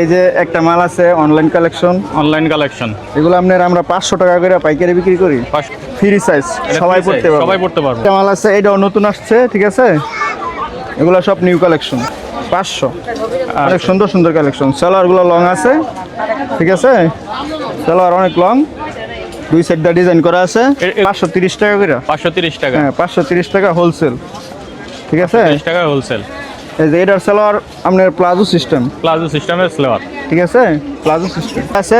এই যে একটা মাল আছে অনলাইন কালেকশন অনলাইন কালেকশন এগুলো আপনার আমরা পাঁচশো টাকা করে পাইকারি বিক্রি করি। ফ্রি সাইজ সবাই পড়তে পারবে। সবাই পড়তে পারবে। একটা মাল আছে এটাও নতুন আসছে ঠিক আছে? এগুলো সব নিউ কালেকশন পাঁচশো। অনেক সুন্দর সুন্দর কালেকশন সালোয়ারগুলো লং আছে ঠিক আছে? সালোয়ার অনেক লং দুই সাইডটা ডিজাইন করা আছে পাঁচশো তিরিশ টাকা করে। পাঁচশো তিরিশ টাকা। হ্যাঁ পাঁচশো তিরিশ টাকা হোলসেল ঠিক আছে? তিরিশ টাকা হোলসেল এই যে এটার সালোয়ার আপনার প্লাজো সিস্টেম প্লাজো সিস্টেমের স্লেভার ঠিক আছে? প্লাজো সিস্টেম আছে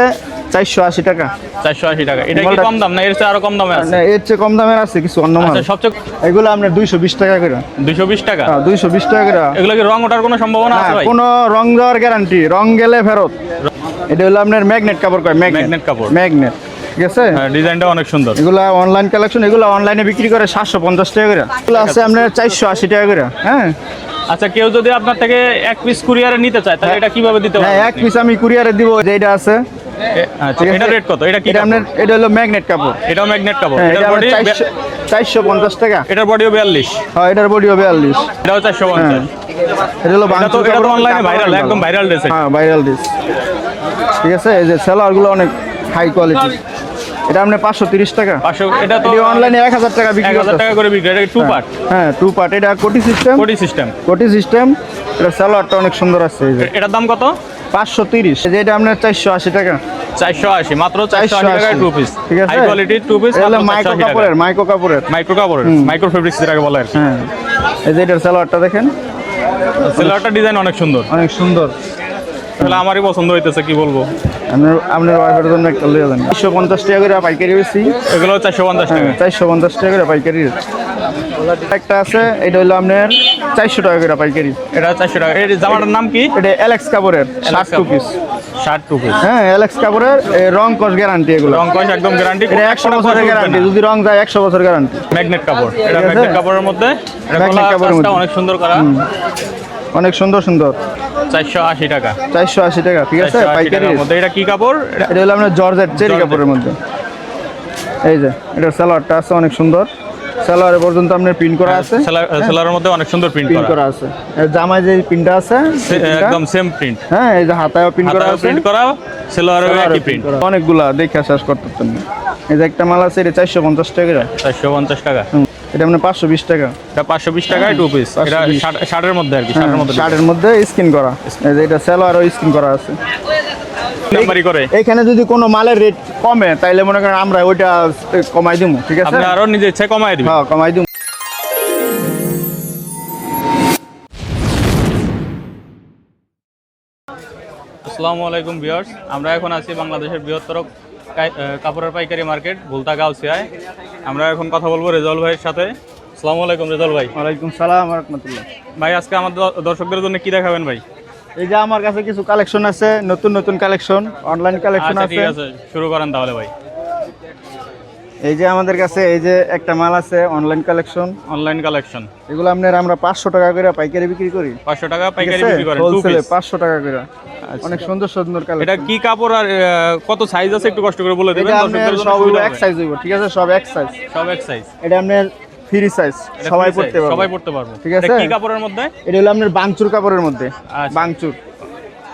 চারশো আশি টাকা। চারশো আশি টাকা। এটা কি কম দাম? না এর চেয়ে আরও কম দামে আছে? না, এর চেয়ে কম দামের আছে কিছু অন্য মাল। আচ্ছা সবচেয়ে এগুলো আপনার দুইশো বিশ টাকা করে। দুইশো বিশ টাকা? হ্যাঁ দুইশো বিশ টাকা করে। এগুলো কি রং ওঠার কোনো সম্ভাবনা আছে কোনো রং দেওয়ার গ্যারান্টি রং গেলে ফেরত। এটা হলো আপনার ম্যাগনেট কাপড় কয়? ম্যাগনেট কাপড়। ম্যাগনেট ঠিক আছে? হ্যাঁ ডিজাইনটা অনেক সুন্দর। এগুলো অনলাইন কালেকশন এগুলো অনলাইনে বিক্রি করে সাতশো পঞ্চাশ টাকা করে। এগুলো আছে আপনার চারশো আশি টাকা করে হ্যাঁ? আচ্ছা কেউ যদি আপনার থেকে এক পিস কুরিয়ারে নিতে চায় তাহলে এটা কীভাবে দিতে হ্যাঁ পারবেন এক পিস আমি কুরিয়ারে দিব যে এটা আছে। আচ্ছা ঠিক আছে? এটা রেট কত? এটা কি এটা আপনার এটা হলো ম্যাগনেট কাপড়। ম্যাগনেট কাপড়। হ্যাঁ এটা বডি টাকা। এটার বডিও হ্যাঁ এটার বডিও এটাও হ্যাঁ। এটা হলো এটা তো এটা তো অনলাইনে ভাইরাল একদম ভাইরাল ড্রেস হ্যাঁ ভাইরাল ঠিক আছে এই যে সেলারগুলো অনেক হাই কোয়ালিটি এটা পাঁচশো তিরিশ টাকা। পাঁচশো এটা তো অনলাইনে এক হাজার টাকা বিক্রি টাকা করে বিক্রি এটা টু পার্ট হ্যাঁ টু পার্ট এটা কোটি সিস্টেম কোটি সিস্টেম কোটি সিস্টেম এটা সালোয়ারটা অনেক সুন্দর আছে এই যে। এটার দাম কত? পাঁচশো তিরিশ। যে এটা আপনার চারশো আশি টাকা। চারশো আশি মাত্র চারশো 480 টাকায় টু পিস ঠিক আছে? হাই কোয়ালিটি টু পিস এটা হলো মাইক্রো কাপড়ের মাইক্রো কাপড়ের। মাইক্রো কাপড়ের মাইক্রো ফেব্রিক্স যেটাকে বলে হ্যাঁ। এই যে এটার সালোয়ারটা দেখেন। সেলারটা ডিজাইন অনেক সুন্দর। অনেক সুন্দর। তাহলে আমারই পছন্দ হইতেছে কি বলব? আপনার আপনার ওয়াইফের জন্য একটা লিয়ে দেন চারশো পঞ্চাশ টাকা করে পাইকারি বেশি এগুলো চারশো পঞ্চাশ টাকা। চারশো পঞ্চাশ টাকা করে পাইকারি একটা আছে এটা হলো আপনার চারশো টাকা করে পাইকারি। এটা চারশো টাকা। এই জামাটার নাম কি? এটা অ্যালেক্স কাপড়ের ষাট টু পিস ষাট টু পিস হ্যাঁ অ্যালেক্স কাপড়ের রং কস গ্যারান্টি এগুলো। রং কস একদম গ্যারান্টি এটা একশো বছরের গ্যারান্টি যদি রং যায় একশো বছর গ্যারান্টি ম্যাগনেট কাপড় এটা ম্যাগনেট কাপড়ের মধ্যে। কাপড়ের। অনেক সুন্দর করা। অনেক সুন্দর সুন্দর। চারশো আশি টাকা। চারশো আশি টাকা ঠিক আছে? পাইকারি মধ্যে। এটা কি কাপড়? এটা- এটা হলো আপনার জর্জেট চেরি কাপড়ের মধ্যে। এই যে এটার সালোয়ারটা আছে অনেক সুন্দর। সালোয়ারে পর্যন্ত আপনার প্রিন্ট করা আছে। সেলার- সেলারের মধ্যে অনেক সুন্দর প্রিন্ট প্রিন্ট করা। করা আছে। জামায় যে প্রিন্টটা আছে একদম সেম প্রিন্ট হ্যাঁ এই যে হাতায়ও প্রিন্ট করা আছে। প্রিন্ট করা সেলোয়ারের সালোয়ারেও একই প্রিন্ট করা। অনেকগুলা দেখে শেষ করতে পারতেন এই যে একটা মাল আছে এটা চারশো পঞ্চাশ টাকা। চারশো পঞ্চাশ টাকা। এটা আপনার পাঁচশো বিশ টাকা। এটা পাঁচশো বিশ টাকায় টু পিস এটা 520 ষাট- মধ্যে আর কি হ্যাঁ, ষাটের মধ্যে শার্টের মধ্যে স্কিন করা। এই যে এটা সালোয়ারও স্কিন করা আছে। করে। এখানে যদি কোনো মালের রেট কমে তাইলে মনে করেন আমরা ওইটা কমাই দিব ঠিক আছে? আপনি আরও নিজে ইচ্ছে কমাই দিবেন। হ্যাঁ কমাই দিব আসসালামু আলাইকুম ভিউয়ার্স আমরা এখন আছি বাংলাদেশের বৃহত্তর কাপড়ের পাইকারি মার্কেট ভুলতা গাউসিয়ায় আমরা এখন কথা বলব রেজাউল ভাইয়ের সাথে। আসসালামু আলাইকুম রেজাউল ভাই। ওয়ালাইকুম সালাম রহমতুল্লাহ। ভাই আজকে আমাদের দর্শকদের জন্য কি দেখাবেন ভাই? এই যে আমার কাছে কিছু কালেকশন আছে নতুন নতুন কালেকশন অনলাইন কালেকশন আচ্ছা আছে শুরু করেন তাহলে ভাই। এই যে আমাদের কাছে এই যে একটা মাল আছে অনলাইন কালেকশন অনলাইন কালেকশন এগুলো আপনার আমরা পাঁচশো টাকা করে পাইকারি বিক্রি করি। পাঁচশো টাকা পাইকারি বিক্রি করেন হোলসেলে পাঁচশো টাকা করে। অনেক সুন্দর সুন্দর এটা কি কাপড় আর কত সাইজ আছে একটু কষ্ট করে বলে দেবেন সব এক সাইজ হইব ঠিক আছে? সব এক সাইজ সব এক সাইজ এটা আপনার ফ্রি সাইজ সবাই পড়তে পারবে। সবাই পড়তে পারবে। ঠিক এটা আছে? কি কাপড়ের মধ্যে? এটা হলো আপনার বাংচুর কাপড়ের মধ্যে। আচ্ছা। বাংচুর।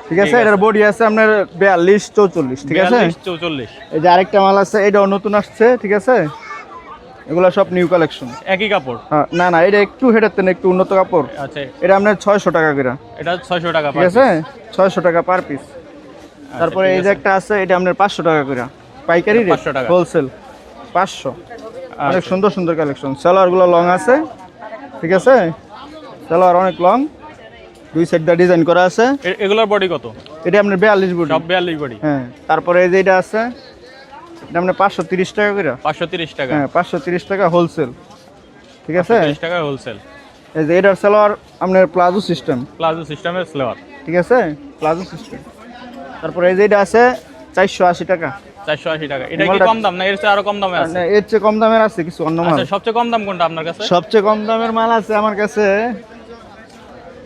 ঠিক আছে? এটার বডি আছে আপনার বিয়াল্লিশ চৌচল্লিশ ঠিক আছে? 42, 44 এই যে আরেকটা মাল আছে এটাও নতুন আসছে ঠিক আছে? এগুলো সব নিউ কালেকশন একই কাপড়? হ্যাঁ না না এটা একটু হেটার তেন একটু উন্নত কাপড়। আচ্ছা। এটা আপনার ছয়শো টাকা করে। এটা ছয়শো টাকা ঠিক আছে? ছয়শো টাকা পার পিস তারপরে এই যে একটা আছে এটা আপনার পাঁচশো টাকা করে। পাইকারি রেট 500 টাকা। হোলসেল পাঁচশো। অনেক সুন্দর সুন্দর কালেকশন সালোয়ারগুলো লং আছে ঠিক আছে? সালোয়ার অনেক লং দুই সাইডটা ডিজাইন করা আছে। এগুলোর বডি কত? এটা আপনার বিয়াল্লিশ সব বিয়াল্লিশ বডি হ্যাঁ তারপরে এই যে এটা আছে এটা আপনার পাঁচশো তিরিশ টাকা করে। পাঁচশো তিরিশ টাকা। হ্যাঁ পাঁচশো তিরিশ টাকা হোলসেল ঠিক আছে? তিরিশ টাকা হোলসেল এই যে এটার সালোয়ার আপনার প্লাজো সিস্টেম প্লাজো সিস্টেমের স্লেভার ঠিক আছে? প্লাজো সিস্টেম তারপরে এই যে এটা আছে চারশো আশি টাকা। চারশো আশি টাকা। এটা কি কম দাম না এর চেয়ে আরও কম দামে আছে? এর চেয়ে কম দামের আছে কিছু অন্য মাল। আচ্ছা সবচেয়ে কম দাম কোনটা আপনার কাছে? সবচেয়ে কম দামের মাল আছে আমার কাছে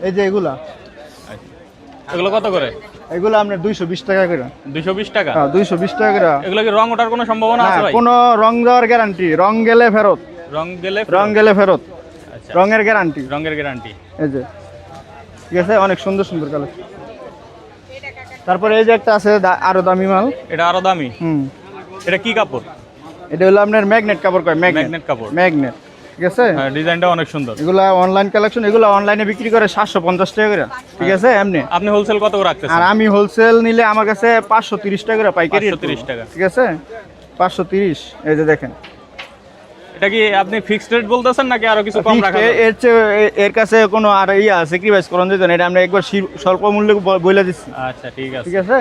এই যে এগুলা। এগুলো কত করে? এগুলো আপনার দুইশো বিশ টাকা করে। দুইশো বিশ টাকা? হ্যাঁ দুইশো বিশ টাকা করে। এগুলো কি রং ওঠার কোনো সম্ভাবনা আছে ভাই? কোনো রং দেওয়ার গ্যারান্টি রং গেলে ফেরত। রং গেলে রং গেলে ফেরত। আচ্ছা। রঙের গ্যারান্টি রঙের গ্যারান্টি এই যে। ঠিক আছে অনেক সুন্দর সুন্দর কালেকশন তারপরে এই যে একটা আছে আরও দামি মাল। এটা আরও দামি? হুম। এটা কি কাপড়? এটা হলো আপনার ম্যাগনেট কাপড় কয় ম্যাগনেট কাপড়। ম্যাগনেট ঠিক আছে? হ্যাঁ ডিজাইনটা অনেক সুন্দর। এগুলা অনলাইন কালেকশন এগুলো অনলাইনে বিক্রি করে সাতশো পঞ্চাশ টাকা করে। ঠিক আছে এমনি? আপনি হোলসেল কত করে রাখতেছেন? আর আমি হোলসেল নিলে আমার কাছে পাঁচশো তিরিশ টাকা করে পাইকারি 530 টাকা। ঠিক আছে? পাঁচশো তিরিশ এই যে দেখেন। এটা কি আপনি ফিক্সড রেট বলতেছেন নাকি আরও কিছু কম রাখা এর চেয়ে এর কাছে কোনো আর ইয়ে আছে কি ভাইস করণ যেত না এটা আমরা একবার স্বল্প মূল্যে বলে দিচ্ছি। আচ্ছা ঠিক আছে। ঠিক আছে?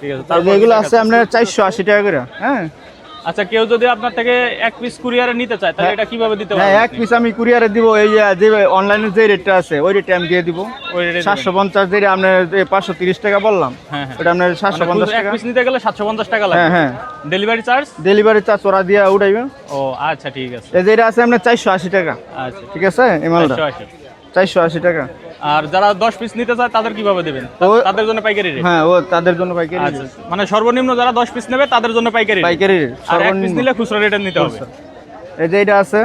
ঠিক আছে তারপর এগুলো আছে আপনার চারশো আশি টাকা করে হ্যাঁ? আচ্ছা কেউ যদি আপনার থেকে এক পিস কুরিয়ারে নিতে চায় তাহলে এটা কীভাবে দিতে হ্যাঁ পারবেন এক পিস আমি কুরিয়ারে দিব এই যে অনলাইনে যে রেটটা আছে ওই রেটে আমি দিয়ে দিব। ওই রেটে সাতশো পঞ্চাশ দিয়ে আপনার পাঁচশো তিরিশ টাকা বললাম হ্যাঁ হ্যাঁ। ওটা আপনার সাতশো পঞ্চাশ এক টাকা। পিস নিতে গেলে সাতশো পঞ্চাশ টাকা হ্যাঁ লাগে হ্যাঁ। ডেলিভারি চার্জ ডেলিভারি চার্জ ওরা দিয়ে উঠাইবে। ও আচ্ছা ঠিক আছে। এই যে এটা আছে আপনার চারশো আশি টাকা। আচ্ছা। ঠিক আছে এই মালটা? চারশো আশি। চারশো আশি টাকা। আর যারা দশ পিস নিতে চায় তাদের কীভাবে দেবেন? তাদের জন্য পাইকারি রেট হ্যাঁ ও তাদের জন্য পাইকারি আচ্ছা মানে সর্বনিম্ন যারা দশ পিস নেবে তাদের জন্য পাইকারি পাইকারি আর পিস সর্বনিম্ন। নিলে খুচরা রেটে নিতে হবে। এই যে এটা আছে।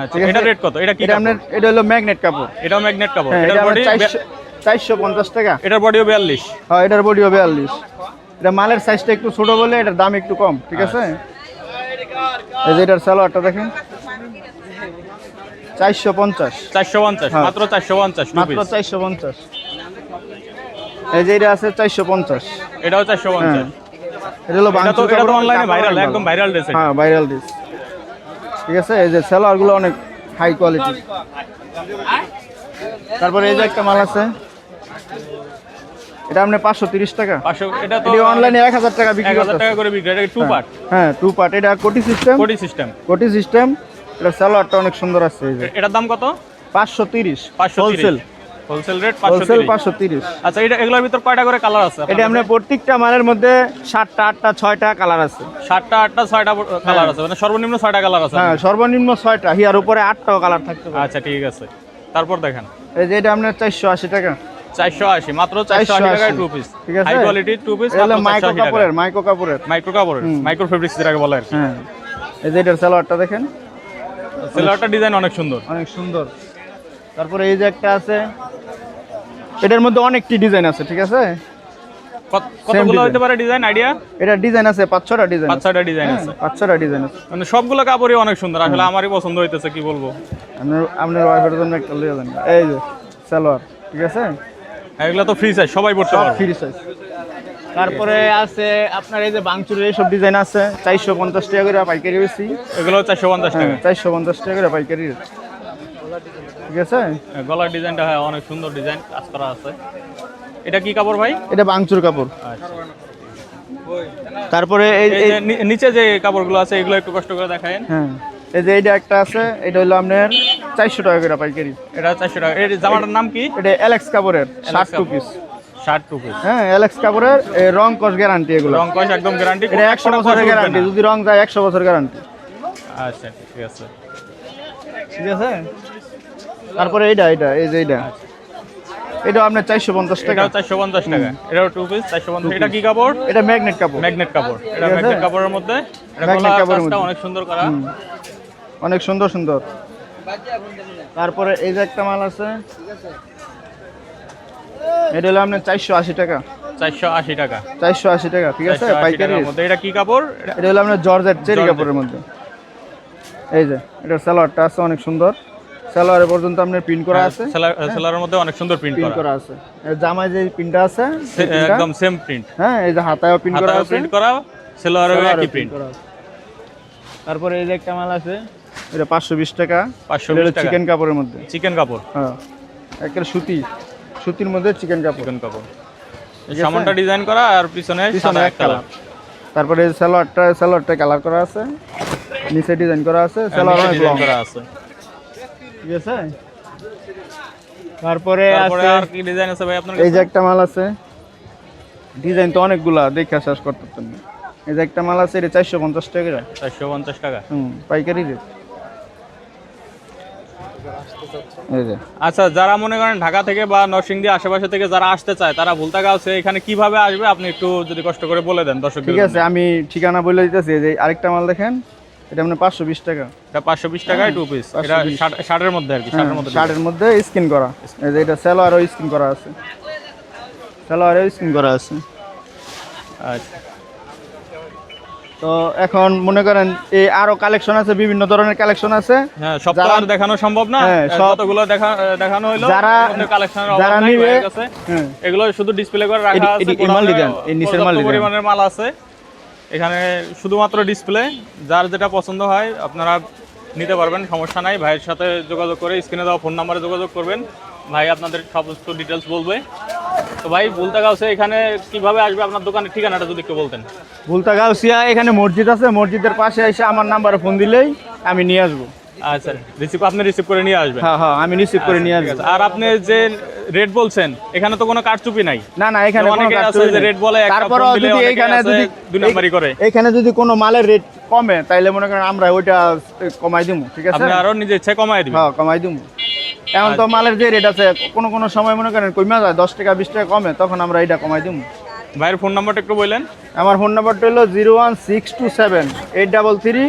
আচ্ছা এটা রেট কত? এটা কি এটা আপনার এটা হলো ম্যাগনেট কাপড়। এটাও ম্যাগনেট কাপড়। হ্যাঁ এটার বডি চারশো চারশো পঞ্চাশ টাকা। এটার বডিও বিয়াল্লিশ। হ্যাঁ এটার বডিও বিয়াল্লিশ। এটা মালের সাইজটা একটু ছোট বলে এটার দাম একটু কম। ঠিক আছে? এই যে এটার সালোয়ারটা দেখেন। চারশো পঞ্চাশ। চারশো পঞ্চাশ হ্যাঁ। মাত্র চারশো পঞ্চাশ মাত্র চারশো পঞ্চাশ। এই যে এটা আছে চারশো পঞ্চাশ। এটাও চারশো হ্যাঁ। পঞ্চাশ এটা হলো এটা তো বাংচুর এটা তো কাপড়, অনলাইনে ভাইরাল একদম ভাইরাল ড্রেস হ্যাঁ ভাইরাল ঠিক আছে? এই যে সেলারগুলো অনেক হাই কোয়ালিটি তারপরে এই যে একটা মাল আছে। এটা আপনি পাঁচশো তিরিশ টাকা। এটা তো অনলাইনে এক হাজার টাকা বিক্রি হাজার টাকা করে বিক্রি এটা টু পার্ট হ্যাঁ। টু পার্ট এটা কোটি সিস্টেম কোটি সিস্টেম কোটি সিস্টেম এটা সালোয়ারটা অনেক সুন্দর আছে এই যে। এটার দাম কত? পাঁচশো তিরিশ। পাঁচশো হোলসেল। হোলসেল রেট পাঁচশো হোলসেল পাঁচশো তিরিশ। আচ্ছা এটা এগুলোর ভিতর কয়টা করে কালার আছে এটা প্রত্যেকটা মালের মধ্যে সাতটা আটটা ছয়টা কালার আছে। সাতটা আটটা ছয়টা কালার আছে। মানে সর্বনিম্ন কালার আছে। হ্যাঁ সর্বনিম্ন হিয়ার উপরে কালার থাকতে পারে। আচ্ছা ঠিক আছে। তারপর দেখেন। এই যে এটা আপনার চারশো আশি টাকা। চারশো আশি মাত্র চারশো আশি টাকায় টু পিস ঠিক আছে? হাই কোয়ালিটি টু পিস এটা মাইক্রো কাপড়ের মাইক্রো কাপড়ের মাইক্রো কাপড়ের মাইক্রো ফেব্রিক্স যেটাকে বলে আর কি। হ্যাঁ। এই যে এটার সালোয়ারটা দেখেন। সেলারটা ডিজাইন অনেক সুন্দর। অনেক সুন্দর। তারপরে এই যে একটা আছে এটার মধ্যে অনেকটি ডিজাইন আছে ঠিক আছে? কতগুলো হতে পারে ডিজাইন আইডিয়া এটা ডিজাইন আছে পাঁচ ছটা ডিজাইন পাঁচ ছয়টা ডিজাইন আছে। পাঁচ ছটা ডিজাইন আছে। মানে সবগুলো কাপড়ই অনেক সুন্দর। আসলে আমারই পছন্দ হইতেছে কি বলব? আপনার আপনার ওয়াইফের জন্য একটা লিয়ে দেন এই যে সালোয়ার ঠিক আছে? এগুলো তো ফ্রি সাইজ সবাই পড়তে পারবে। ফ্রি সাইজ তারপরে আছে আপনার এই যে বাংচুরের এইসব ডিজাইন আছে চারশো পঞ্চাশ টাকা করে পাইকারি বেশি। এগুলো চারশো পঞ্চাশ টাকা। চারশো পঞ্চাশ টাকা করে পাইকারি। ঠিক আছে? হ্যাঁ, গলার ডিজাইনটা হ্যাঁ অনেক সুন্দর ডিজাইন কাজ করা আছে। এটা কি কাপড় ভাই? এটা বাংচুর কাপড়। আচ্ছা। তারপরে এই নিচে যে কাপড়গুলো আছে এগুলো একটু কষ্ট করে দেখায়েন। হ্যাঁ এই যে এইটা একটা আছে এটা হলো আপনার চারশো টাকা করে পাইকারি। এটা চারশো টাকা। এই জামাটার নাম কি? এটা অ্যালেক্স কাপড়ের ষাট two piece. Shirt two piece হ্যাঁ অ্যালেক্স কাপড়ের এ, রং কস গ্যারান্টি এগুলো। রং কস একদম গ্যারান্টি এটা একশো বছরের গ্যারান্টি যদি রং যায় একশো বছর গ্যারান্টি আচ্ছা ঠিক আছে। ঠিক আছে? তারপরে এইটা এইটা এই যে এইটা। এটা আপনার চারশো পঞ্চাশ টাকা। চারশো পঞ্চাশ টাকা। এটাও টু পিস চারশো পঞ্চাশ। এটা কি কাপড়? এটা ম্যাগনেট কাপড়। ম্যাগনেট কাপড়। এটা ম্যাগনেট কাপড়ের মধ্যে। কাপড়ের মধ্যে। অনেক সুন্দর করা। অনেক সুন্দর সুন্দর। তারপরে এই যে একটা মাল আছে। এটা হলো আপনার চারশো আশি টাকা। চারশো আশি টাকা। চারশো আশি টাকা ঠিক আছে? পাইকারি মধ্যে। এটা কি কাপড়? এটা- এটা হলো আপনার জর্জেট চেরি কাপড়ের মধ্যে। এই যে এটার সালোয়ারটা আছে অনেক সুন্দর। সালোয়ারে পর্যন্ত আপনার প্রিন্ট করা আছে। সেলার- সেলারের মধ্যে অনেক সুন্দর প্রিন্ট করা। আছে। জামায় যে প্রিন্টটা আছে একদম সেম প্রিন্ট হ্যাঁ এই যে হাতায়ও প্রিন্ট করা আছে। প্রিন্ট করা সালোয়ারেও একই প্রিন্ট তারপরে এই যে একটা মাল আছে এটা পাঁচশো বিশ টাকা। পাঁচশো টাকা। চিকেন কাপড়ের মধ্যে। চিকেন কাপড়। হ্যাঁ একটা সুতি। সুতির মধ্যে চিকেন কাপড়। চিকেন কাপড়? সামনটা ডিজাইন করা আর পিছনে পিছনে সাদা এক কালার তারপরে সালোয়ারটা সালোয়ারটা কালার করা আছে। নিচে ডিজাইন করা আছে সালোয়ার অনেক ডিজাইন লং করা আছে। ঠিক আছে? তারপরে আছে আর কি ডিজাইন আছে ভাই আপনার এই যে একটা মাল আছে। ডিজাইন তো অনেকগুলা দেখে শেষ করতে পারতেন না। এই যে একটা মাল আছে এটা চারশো পঞ্চাশ টাকা। করে। চারশো পঞ্চাশ টাকা। হুম পাইকারি রেট আচ্ছা যারা মনে করেন ঢাকা থেকে বা নরসিংদী আশেপাশে থেকে যারা আসতে চায় তারা ভুলতা আছে এখানে কীভাবে আসবে? আপনি একটু যদি কষ্ট করে বলে দেন দর্শক ঠিক আছে আমি ঠিকানা বলে দিতেছি যে আরেকটা মাল দেখেন এটা মানে পাঁচশো বিশ টাকা। এটা পাঁচশো বিশ টাকা টু পিস এটা 520 শার্ট- শার্টের মধ্যে আর কি ষাটের মধ্যে। শার্টের মধ্যে স্কিন করা। এই যে এটা স্যালোয়ারও স্কিন করা আছে। সালোয়ারে স্কিন করা আছে। আচ্ছা। তো এখন মনে করেন এই আরও কালেকশন আছে বিভিন্ন ধরনের কালেকশন আছে। হ্যাঁ সব তো আর দেখানো সম্ভব না। হ্যাঁ, যতগুলো দেখা দেখানো হলো যারা- কালেকশন যারা নিবে হ্যাঁ এগুলো শুধু ডিসপ্লে করে রাখা আছে মাল দিবেন, এই নিচের মাল দিবেন। পরিমাণের মাল আছে। এখানে শুধুমাত্র ডিসপ্লে যার যেটা পছন্দ হয় আপনারা নিতে পারবেন সমস্যা নাই। ভাইয়ের সাথে যোগাযোগ করে স্ক্রিনে দেওয়া ফোন নাম্বারে যোগাযোগ করবেন। ভাই আপনাদের সমস্ত ডিটেলস বলবে। তো ভাই বলতে এখানে কীভাবে আসবে? আপনার দোকানের ঠিকানাটা যদি একটু বলতেন। গাউসিয়া এখানে মসজিদ আছে। মসজিদের পাশে এসে আমার নাম্বারে ফোন দিলেই আমি নিয়ে আসব। আচ্ছা রিসিভ আপনি রিসিভ করে নিয়ে আসবেন? হ্যাঁ হ্যাঁ আমি রিসিভ করে নিয়ে আসব। আর আপনি যে রেট বলছেন এখানে তো কোনো কারচুপি নাই? না না এখানে অনেকে আছে যে না। বলে যদি এখানে যদি দুই করে। এখানে যদি কোনো মালের রেট কমে তাইলে মনে করেন আমরা ওইটা কমাই দিব ঠিক আছে? আপনি আরও নিজে ইচ্ছে কমাই দিবেন। হ্যাঁ কমাই এখন তো মালের যে রেট আছে কোনো কোনো সময় মনে করেন কমে যায় দশ টাকা বিশ টাকা কমে তখন আমরা এটা কমাই দিব ভাইয়ের ফোন নাম্বারটা একটু বললেন আমার ফোন নাম্বারটা হলো zero one six two seven eight double three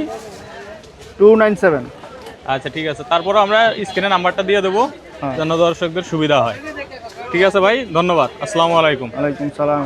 two nine seven আচ্ছা ঠিক আছে। তারপরে আমরা স্ক্রিনে নাম্বারটা দিয়ে দেবো হ্যাঁ। যেন দর্শকদের সুবিধা হয়। ঠিক আছে ভাই ধন্যবাদ। আসসালামু আলাইকুম। ওয়ালাইকুম সালাম।